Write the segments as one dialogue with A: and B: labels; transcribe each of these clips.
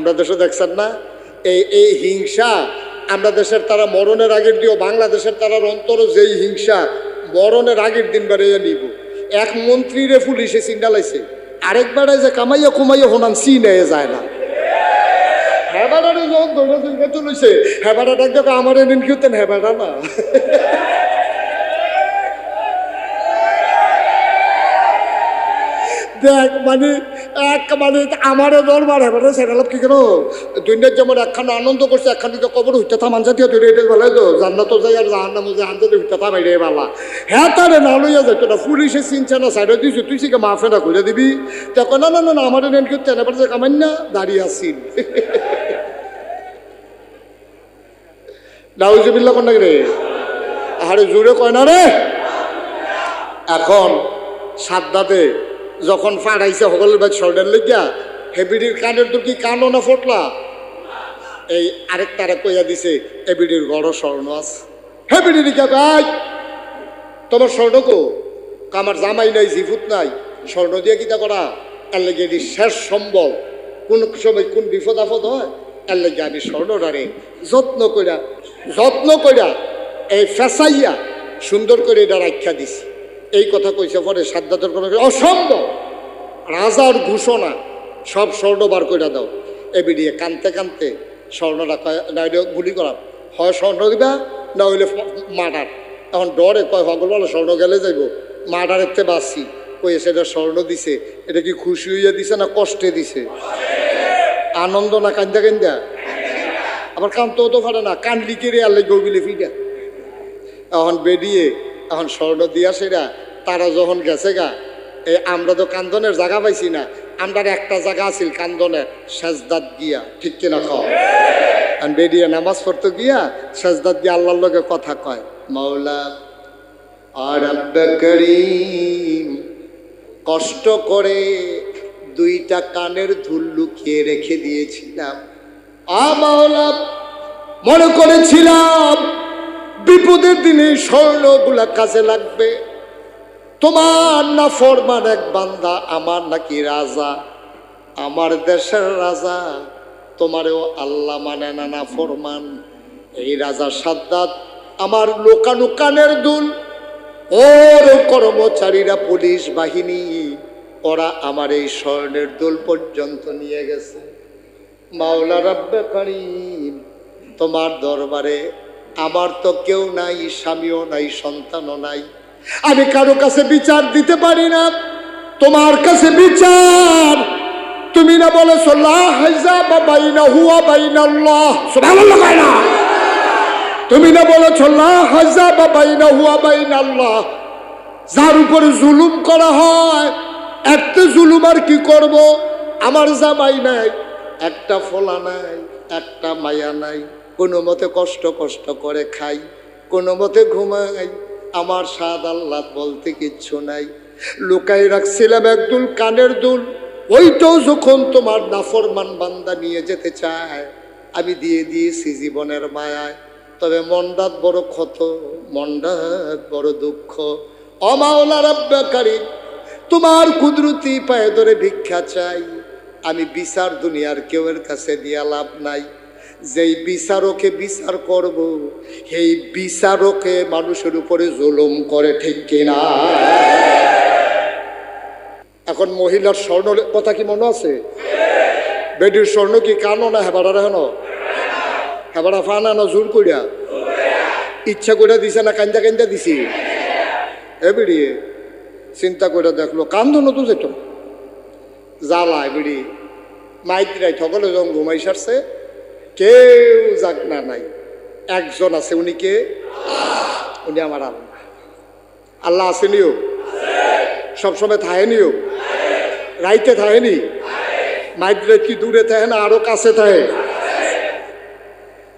A: আমরা দেশে দেখছেন না? এই এই হিংসা আমরা দেশের তারা মরণের আগের দিও বাংলাদেশের তারার অন্তর যেই হিংসা মরণের আগের দিন বেড়ে নিব। এক মন্ত্রীরে পুলিশে সিন্ডালাইছে আরেক বেড়ায় যে কামাইয়া কুমাইয়া হোনান সি নেয়ে যায় না। হেবাডারে যখন দৌড়া চলেছে হেবাডা ডাক দেখো আমার এদিন হেবাডা না। দেখ মানে এক মানে আমার দরবার হেবাডা সেরালাপ কি কেন দুইটার যেমন একখান আনন্দ করছে, একখান দিকে কবর হইতে থামান জাতীয় তুই এটা বলে তো। জান্নাত যাই আর জাহান নাম যে আনতে হইতে থামাই রে বালা। হ্যাঁ তারে না লইয়া যাইতো না পুলিশে চিনছে না, সাইডে দিয়েছে তুই সিকে মাফে না করে দিবি। তখন না না না না, আমার এনে কি তেনে পড়ছে কামাই না দাঁড়িয়ে আসিন নাউজুবিল্লা কোন রে। আরে জোরে কয় না রে। এখন সাদ্দাতে যখন ফাড়াইছে সকলের বাদ শর্টের লেগিয়া হেবিডির কানের তো কি কানও না ফটলা? এই আরেক তারে কইয়া দিছে হেবিডির গড় স্বর্ণ আছে। হেবিডির ভাই, তোমার স্বর্ণ কো? আমার জামাই নাই, জিভুত নাই, স্বর্ণ দিয়ে কিতা করা? এর লেগে এটি শেষ সম্বল। কোন সময় কোন বিপদ আপদ হয়, এর লেগে আমি স্বর্ণটারে যত্ন কইরা যত্ন কইরা এই ফেসাইয়া সুন্দর করে এটা রাখা দিছি। এই কথা কইছে পরে সাদ্দাতের অসম্ভব। রাজার ঘোষণা, সব স্বর্ণ বার করে দাও। এ বেরিয়ে কানতে কানতে স্বর্ণটা না গুলি করা হয় স্বর্ণ দিবা, না হইলে মার্ডার। এখন ডরে কয়, হগল বলো স্বর্ণ গেলে যাইব। মার্ডারের তে বাঁচছি কই সেটা স্বর্ণ দিছে। এটা কি খুশি হইয়া দিছে না কষ্টে দিছে? আনন্দ না কান্দা কান্দা? আবার কানতেও তো পারে না। কানলি কেড়ে আল্লাহ গৌবিলে ফিটা এখন বেরিয়ে এখন স্বর্ণ দিয়া সেরা, তারা যখন গেছে গা আমরা তো কান্দনের জায়গা পাইছি না। আমরার একটা জায়গা আছিল কান্দনের সেজদাত গিয়া ঠিক কিনা খাও আর বেরিয়ে নামাজ পড়তে গিয়া সেজদাত গিয়া আল্লাহর লগে কথা কয়, মাওলা, আর কষ্ট করে দুইটা কানের ধুল লুকিয়ে রেখে দিয়েছিলাম। আ মনে করেছিলাম বিপদের দিনে স্বর্ণগুলা কাজে লাগবে। তোমার না ফরমান এক বান্দা, আমার নাকি রাজা। আমার দেশের রাজা, তোমারও আল্লাহ মানে না ফরমান। এই রাজা সাদ্দাত আমার লোকানু কানের দুল। ওর কর্মচারীরা পুলিশ বাহিনী, ওরা আমার এই স্বর্ণের দুল পর্যন্ত নিয়ে গেছে। মাওলা রাব্বে করিম, তোমার দরবারে আমার তো কেউ নাই, স্বামীও নাই, সন্তানও নাই। আমি কারও কাছে বিচার দিতে পারি না। তোমার কাছে বিচার। তুমি না বলেছ লা হাইজা বা বাইনা বাইনা আল্লাহ সুবহানাল্লাহ কয় না। তুমি না বলেছ যার উপরে জুলুম করা হয়, একটা জুলুম আর কি করব? আমার জামাই নাই, একটা ফলা নাই, একটা মায়া নাই। কোনো মতে কষ্ট কষ্ট করে খাই, কোনো মতে ঘুমাই আমার স্বাদ আল্লাহ বলতে কিচ্ছু নাই। লুকাই রাখছিলাম একদুল কানের দুল। ওইটাও যখন তোমার নাফরমান বান্দা নিয়ে যেতে চায়, আমি দিয়ে দিয়েছি জীবনের মায়ায়। তবে মন্ডাত বড় ক্ষত, মন্ডাত বড় দুঃখ। অমাওলা রব্বাকারী, তোমার কুদরতি পায়ে ধরে ভিক্ষা চাই। আমি বিচার দুনিয়ার কেউ এর কাছে দিয়া লাভ নাই। যেই বিচারকে বিচার করব, সেই বিচারকে মানুষের উপরে জুলুম করে, ঠিক কিনা? এখন মহিলার স্বর্ণ কথা কি মনে আছে? বেডির স্বর্ণ কি কানো না হেবাড়া হেন? হেবাড়া ফানা না জোর করিয়া ইচ্ছা করে দিছে না কান্দা কান্দা দিছি? এ বেরিয়ে চিন্তা করে দেখল কান্দ নতুন যেত। জ্বালা বিড়ি। মাইত্রাই সকলে যখন ঘুমাই সারছে কেউ না নাই। একজন আছে, উনি কে? উনি আমার আল্লাহ। আল্লাহ আসেনিও সবসময় থাহেনিও রাইতে থাহেনি মাইত্রে কি দূরে থাকে না আরও কাছে থাকে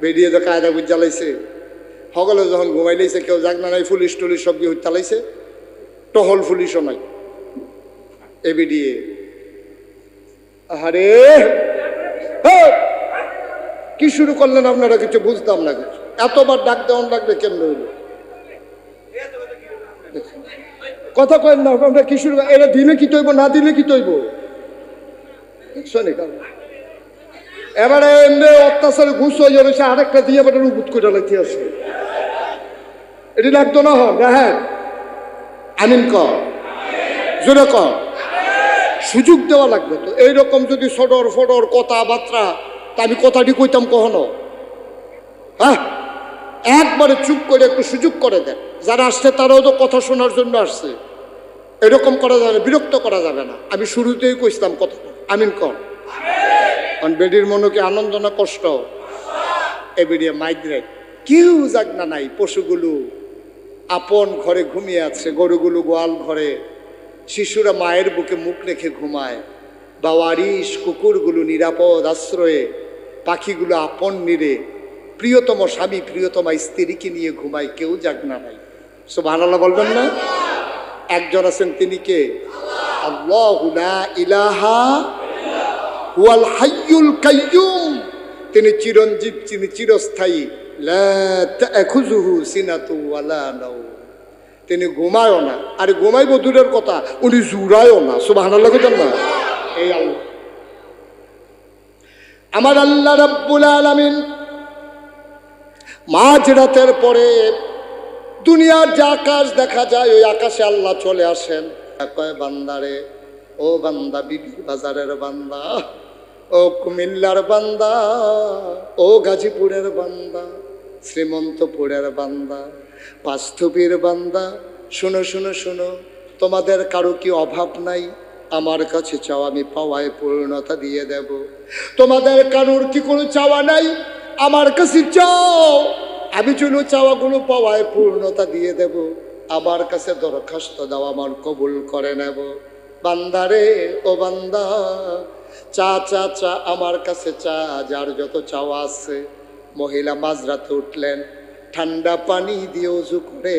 A: বেরিয়ে তো কায়দা বুঝালাইছে সকলে যখন ঘুমাই লাইছে, কেউ না নাই পুলিশ টুলিশ সব কি হইতালাইছে টহল পুলিশও নাই। এ বেরিয়ে। আরে হ্যাঁ! কি শুরু করলেন আপনারা কিছু বুঝতাম না কিছু? এতবার ডাক দেওয়ান লাগবে কেমন হইল? কথা কয়েন না আমরা কি শুরু এরা দিলে কি তৈব, না দিলে কি তৈব? এবারে এমনি অত্যাচারে ঘুষ হয়ে সে আরেকটা দিয়ে এবার উপুত করে লাগতে আছে। এটি লাগতো না হন হ্যাঁ। আমিন কর। জোরে কর। সুযোগ দেওয়া লাগবে তো। এইরকম যদি সডর ফডর কথাবার্তা তা আমি কথাটি কইতাম কখনো? হ্যাঁ? একবারে চুপ করে একটু সুযোগ করে দেন। যারা আসছে তারাও তো কথা শোনার জন্য আসছে। এরকম করা যাবে বিরক্ত করা যাবে না। আমি শুরুতেই কইছিলাম কথা। আমিন কর কারণ বেডির মনে কি আনন্দ না কষ্ট? এ বেরিয়ে মাইগ্রেট। কেউ না নাই পশুগুলো। আপন ঘরে ঘুমিয়ে আছে, গরুগুলো গোয়াল ঘরে। শিশুরা মায়ের বুকে মুখ রেখে ঘুমায়। বাওয়ারিশ কুকুরগুলো নিরাপদ আশ্রয়ে পাখিগুলো আপন নিরে প্রিয়তম স্বামী, প্রিয়তমা স্ত্রীকে নিয়ে ঘুমায়, কেউ যাক না নাই ভালো বলবেন না? একজন আছেন তিনি কে? ইলাহা হাইয়ুল কাইয়ুম। তিনি চিরঞ্জীব, তিনি চিরস্থায়ী। তিনি ঘুমায়ও না। আর ঘুমাইব দূরের কথা, উনি জুড়ায়ও না। কইতেন না? এই আল্লাহ। আমার আল্লাহ রাব্বুল আলামিন মাঝ রাতের পরে দুনিয়ার যে আকাশ দেখা যায়, ওই আকাশে আল্লাহ চলে আসেন। কয় বান্দারে ও বান্দা বিবি বাজারের বান্দা। ও কুমিল্লার বান্দা। ও গাজীপুরের বান্দা। শ্রীমন্তপুরের বান্দা। পাস্থুপির বান্দা। শুনো শুনো শুনো। তোমাদের কারও কি অভাব নাই? আমার কাছে চাও আমি পাওয়ায় পূর্ণতা দিয়ে দেব। তোমাদের কারোর কি কোনো চাওয়া নাই? আমার কাছে চাও। আমি চলো চাওয়াগুলো পাওয়ায় পূর্ণতা দিয়ে দেব। আমার কাছে দরখাস্ত দাও, আমার কবুল করে নেব। বান্দারে, ও বান্দা, চা চা চা, আমার কাছে চা, যার যত চাওয়া আছে। মহিলা মাঝরাতে উঠলেন, ঠান্ডা পানি দিয়ে উজু করে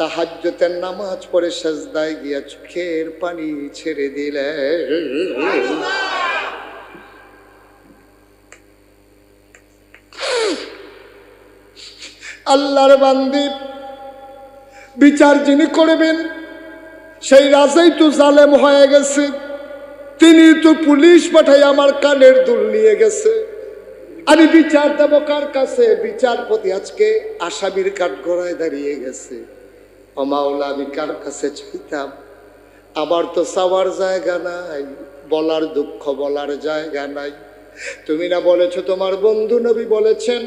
A: তাহাজ্যতের নামাজ পড়ে সেজদায় গিয়া চোখের পানি ছেড়ে দিলেন আল্লাহর বান্দি, বিচার যিনি করবেন, সেই রাজাই তো জালেম হয়ে গেছে। তিনি তো পুলিশ পাঠাই আমার কানের দুল নিয়ে গেছে। আমি বিচার দেবো কার কাছে? বিচারপতি আজকে আসামির কাঠ গড়ায় দাঁড়িয়ে গেছে। অমাওলা আমি কার কাছে চাইতাম? আমার তো চাওয়ার জায়গা নাই, বলার দুঃখ বলার জায়গা নাই। তুমি না বলেছ, তোমার বন্ধু নবী বলেছেন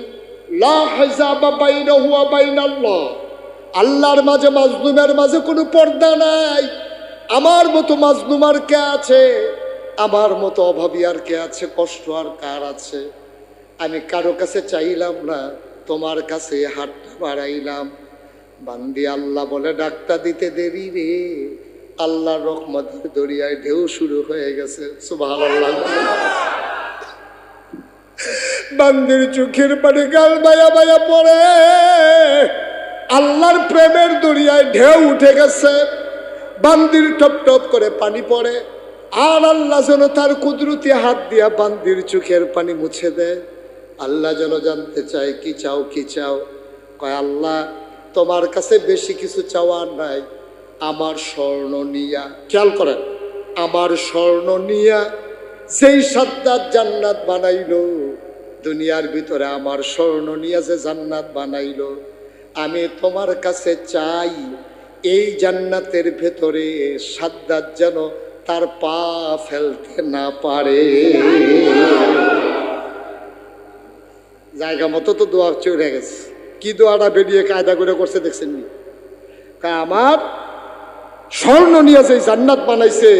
A: আল্লাহর মাঝে মাজলুমের মাঝে কোনো পর্দা নাই। আমার মতো মাজলুমার কে আছে? আমার মতো অভাবী আর কে আছে? কষ্ট আর কার আছে? আমি কারও কাছে চাইলাম না, তোমার কাছে হাতটা বাড়াইলাম। বান্দি আল্লাহ বলে, ডাক্তার দিতে দেরি রে। আল্লাহ রহমতের দরিয়ায় ঢেউ শুরু হয়ে গেছে। বান্দির চোখের পানি গাল বায়া বায়া পড়ে। আল্লাহর প্রেমের দরিয়ায় ঢেউ উঠে গেছে। বান্দির টপ টপ করে পানি পড়ে। আর আল্লাহ যেন তার কুদরতি হাত দিয়া বান্দির চোখের পানি মুছে দেয়। আল্লাহ যেন জানতে চায়, কি চাও কি চাও। কয়, আল্লাহ তোমার কাছে বেশি কিছু চাওয়ার নাই। আমার স্বর্ণ নিয়া, খেয়াল করেন, আমার স্বর্ণ নিয়া সেই সাদ্দাত জান্নাত বানাইল, দুনিয়ার ভিতরে আমার স্বর্ণ নিয়া যে জান্নাত বানাইল, আমি তোমার কাছে চাই এই জান্নাতের ভেতরে সাদ্দাত যেন তার পা ফেলতে না পারে। জায়গা মতো তো দোয়া চলে গেছে। কি দোয়াটা বেরিয়ে কায়দা করে করছে দেখছেন নি? আমার স্বর্ণ নিয়ে যে জান্নাত বানাইছে,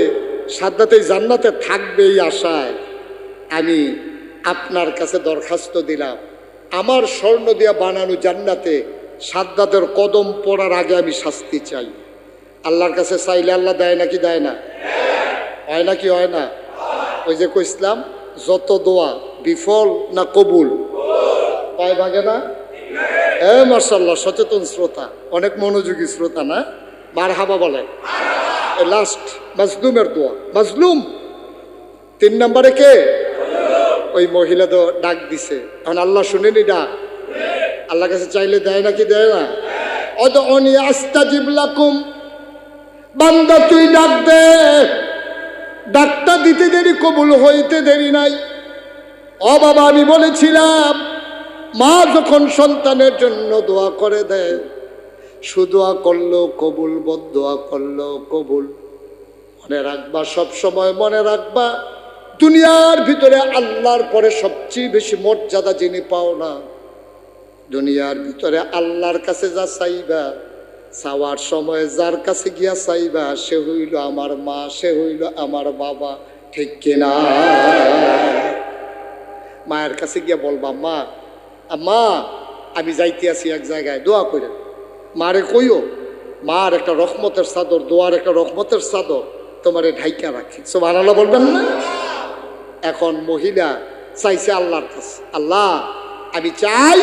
A: সাদ্দাতে জান্নাতে থাকবে এই আশায় আমি আপনার কাছে দরখাস্ত দিলাম। আমার স্বর্ণ দিয়া বানানো জান্নাতে সাদ্দাতের কদম পড়ার আগে আমি শাস্তি চাই। আল্লাহর কাছে চাইলে আল্লাহ দেয় নাকি দেয় না? হয় নাকি হয় না? ওই যে কইসলাম যত দোয়া বিফল না কবুল, কয় ভাগে না? এ মার্শাল্লাহ সচেতন শ্রোতা। অনেক মনোযোগী শ্রোতা, না? মার হাবা বলে লাস্ট মাজলুমের দোয়া। মাজলুম! তিন নম্বরে কে? ওই মহিলা তো ডাক দিছে। এখন আল্লাহ শুনেনি ডাক? আল্লাহ কাছে চাইলে দেয় নাকি দেয় না? অত অনি আস্তা জিবলাকুম বান্দা, তুই ডাক দে। ডাক্তার দিতে দেরি, কবুল হইতে দেরি নাই। ও বাবা, আমি বলেছিলাম মা যখন সন্তানের জন্য দোয়া করে দেয় সুদোয়া করল, কবুল বদোয়া করল, কবুল। মনে রাখবা, সব সময় মনে রাখবা, দুনিয়ার ভিতরে আল্লাহর পরে সবচেয়ে বেশি মর্যাদা যিনি পাও না, দুনিয়ার ভিতরে আল্লাহর কাছে যা চাইবা, চাওয়ার সময় যার কাছে গিয়া চাইবা, সে হইল আমার মা, সে হইল আমার বাবা, ঠিক কিনা? মায়ের কাছে গিয়া বলবা, মা মা আমি যাইতে আছি এক জায়গায়, দোয়া করে মারে কইও, মার একটা রহমতের চাদর, দোয়ার একটা রহমতের চাদর তোমারে ঢাইকা রাখি। সব আল্লাহ বলবেন না? এখন মহিলা চাইছে আল্লাহর কাছে, আল্লাহ, আমি চাই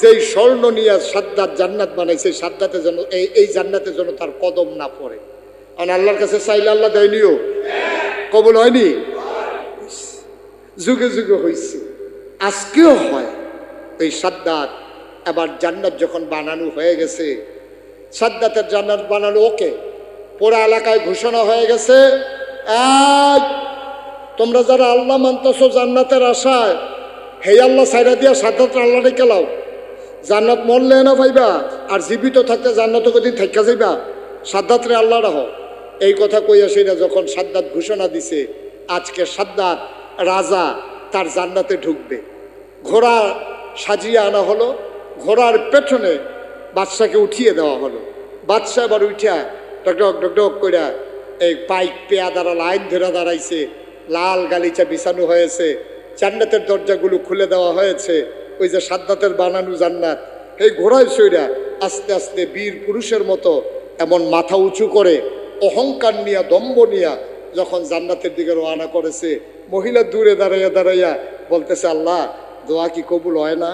A: যেই স্বর্ণ নিয়ে সাদ্দাত জান্নাত বানাইছে সাদ্দাতে যেন এই এই জান্নাতে যেন তার কদম না পড়ে। কারণ আল্লাহর কাছে চাইলে আল্লাহ দেয়নিও? কবল হয়নি? যুগে যুগে হয়েছে আজকেও হয়। এই সাদ্দাত এবার জান্নাত যখন বানানো হয়ে গেছে, সাদ্দাতের জান্নাত বানানো ওকে? পুরা এলাকায় ঘোষণা হয়ে গেছে এক তোমরা যারা আল্লাহ মানতেছো জান্নাতের আশায় হে আল্লাহ সাইরা দিয়া সাদ্দাত আল্লাহ রেখে লাও। জান্নাত মরলে না পাইবা, আর জীবিত থাকতে জান্নাত কদিন থাকা যাইবা। সাদ্দাত রে আল্লাহ রাহ। এই কথা কইয়া সেটা যখন সাদ্দাত ঘোষণা দিছে, আজকে সাদ্দাত রাজা তার জান্নাতে ঢুকবে। ঘোড়া সাজিয়ে আনা হলো। ঘোড়ার পেছনে বাদশাকে উঠিয়ে দেওয়া হলো। বাদশাহ এবার উঠিয়া ডকডক ডকডক কইরা এই পাইক পেয়া দ্বারা লাইন ধরে দাঁড়াইছে। লাল গালিচা বিছানো হয়েছে। জান্নাতের দরজাগুলো খুলে দেওয়া হয়েছে। ওই যে সাদ্দাতের বানানো জান্নাত। এই ঘোড়ায় সইরা আস্তে আস্তে বীর পুরুষের মতো এমন মাথা উঁচু করে অহংকার নিয়া দম্ব নিয়া যখন জান্নাতের দিকে রওনা করেছে, মহিলা দূরে দাঁড়াইয়া দাঁড়াইয়া বলতেছে, আল্লাহ দোয়া কি কবুল হয় না?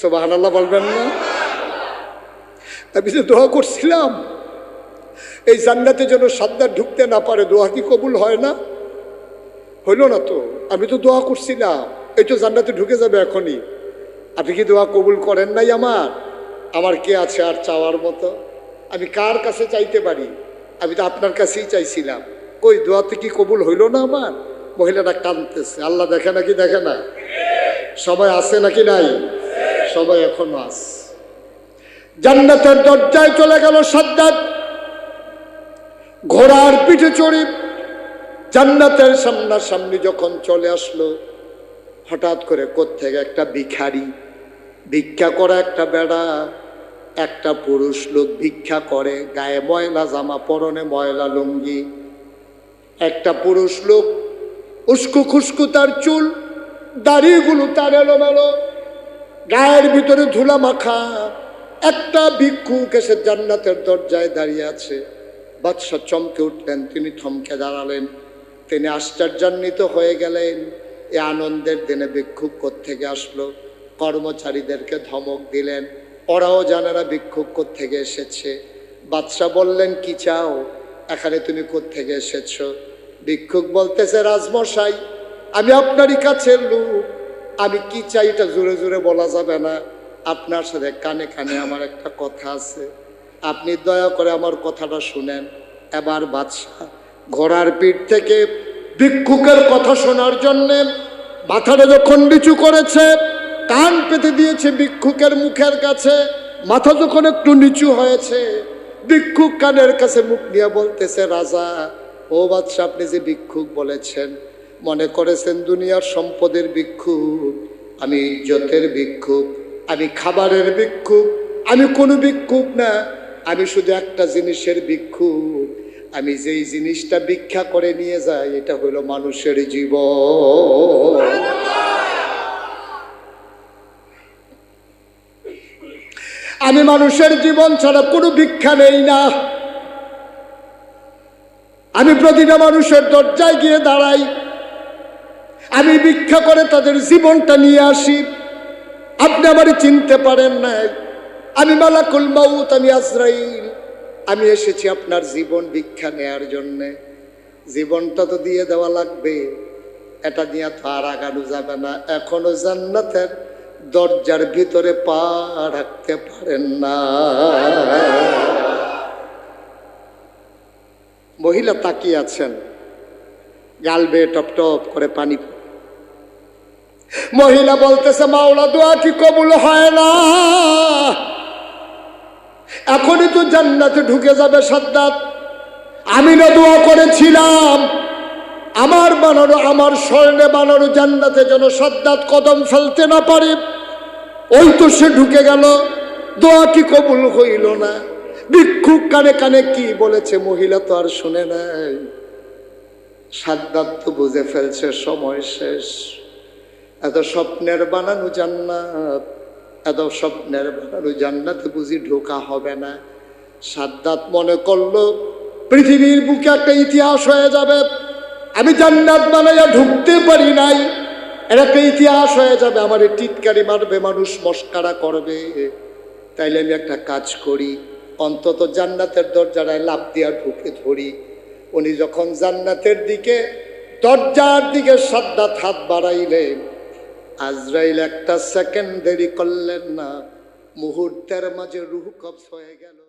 A: সোবাহান আল্লাহ বলবেন না? আমি যে দোয়া করছিলাম, এই জান্নাতে যেন সাদ্দার ঢুকতে না পারে, দোয়া কি কবুল হয় না? হইল না তো, আমি তো দোয়া করছিলাম, এই তো জান্নাতে ঢুকে যাবে এখনই। আপনি কি দোয়া কবুল করেন নাই আমার? আমার কে আছে আর চাওয়ার মতো? আমি কার কাছে চাইতে পারি? আমি তো আপনার কাছেই চাইছিলাম। কই, দোয়াতে কি কবুল হইল না আমার? মহিলাটা কাঁদতেছে, আল্লাহ দেখে নাকি দেখে না? সবাই আছে নাকি নাই? সবাই এখনও আস জান্নাতের দরজায় চলে গেল সাদ্দাত ঘোড়ার পিঠে চড়ি। জান্নাতের সামনাসামনি যখন চলে আসলো, হঠাৎ করে কোত্থেকে একটা ভিখারি, ভিক্ষা করা একটা বেড়া, একটা পুরুষ লোক ভিক্ষা করে, গায়ে ময়লা জামা, পরনে ময়লা লুঙ্গি। একটা পুরুষ লোক উস্কু খুস্কু তার চুল দাড়িগুলো তার এলোমেলো, গায়ের ভিতরে ধুলা মাখা। একটা ভিক্ষুক এসে জান্নাতের দরজায় দাঁড়িয়ে আছে। বাদশাহ চমকে উঠলেন, তিনি থমকে দাঁড়ালেন। তিনি আশ্চর্যান্বিত হয়ে গেলেন। এ আনন্দের দিনে ভিক্ষুক থেকে আসলো? কর্মচারীদেরকে ধমক দিলেন। ওরাও জানারা ভিক্ষুক থেকে এসেছে। বাদশাহ বললেন, কি চাও? এখানে তুমি থেকে এসেছ? ভিক্ষুক বলতেছে, রাজমশাই আমি আপনারই কাছের লোক। আমি কি চাই এটা জোরে জোরে বলা যাবে না? আপনার সাথে কানে কানে আমার একটা কথা আছে। আপনি দয়া করে আমার কথাটা শুনেন। এবার বাদশাহ ঘোড়ার পিঠ থেকে ভিক্ষুকের কথা শোনার জন্যে মাথাটা যখন নিচু করেছে, কান পেতে দিয়েছে ভিক্ষুকের মুখের কাছে, মাথা যখন একটু নিচু হয়েছে, ভিক্ষুক কানের কাছে মুখ নিয়ে বলতেছে, রাজা, ও বাদশাহ, আপনি যে ভিক্ষুক বলেছেন মনে করেছেন দুনিয়ার সম্পদের ভিক্ষুক আমি ইজ্জতের ভিক্ষুক আমি খাবারের ভিক্ষুক আমি কোনো ভিক্ষুক না, আমি শুধু একটা জিনিসের ভিক্ষুক আমি যেই জিনিসটা ভিক্ষা করে নিয়ে যাই, এটা হলো মানুষের জীবন। আমি মানুষের জীবন ছাড়া কোনো ভিক্ষা নেই না। আমি প্রতিটা মানুষের দরজায় গিয়ে দাঁড়াই আমি ভিক্ষা করে তাদের জীবনটা নিয়ে আসি। আপনি আমার চিনতে পারেন নাই। আমি মালাকুল মাউত, আমি আজরাইল। আমি এসেছি আপনার জীবন ভিক্ষা নেয়ার জন্যে। জীবনটা তো দিয়ে দেওয়া লাগবে। এটা নিয়ে তো আর আগানো যাবে না। এখনও জান্নাতের দরজার ভিতরে পা রাখতে পারেন না। মহিলা তাকিয়ে আছেন। গাল বেয়ে টপ টপ করে পানি মহিলা বলতেছে, মাওলা, দোয়া কি কবুল হয় না? এখনই তো জান্নাতে ঢুকে যাবে সাদ্দাত আমি না দোয়া করেছিলাম, আমার বানানো আমার স্বর্ণে বানানো জান্নাতে যেন সাদ্দাত কদম ফেলতে না পারে। ওই তো সে ঢুকে গেল, দোয়া কি কবুল হইল না? ভিক্ষুক কানে কানে কি বলেছে, মহিলা তো আর শুনে নাই। সাদ্দাত তো বুঝে ফেলছে, সময় শেষ। এত স্বপ্নের বানানো জান্নাত এত স্বপ্নের বানানো জান্নাতে বুঝি ঢোকা হবে না। সাদ্দাত মনে করল, পৃথিবীর বুকে একটা ইতিহাস হয়ে যাবে। আমি জান্নাত বানাইয়া ঢুকতে পারি নাই। একটা ইতিহাস হয়ে যাবে, আমার টিটকারি মারবে, মানুষ মস্কারা করবে। তাইলে আমি একটা কাজ করি, অন্তত জান্নাতের দরজায় লাভ দিয়া ঢুকে ধরি। উনি যখন জান্নাতের দিকে, দরজার দিকে সাদ্দাত হাত বাড়াইলেন আজরাইল একটা সেকেন্ড দেরি করলেন না। মুহূর্তের মাঝে রুহ কবজ হয়ে গেল।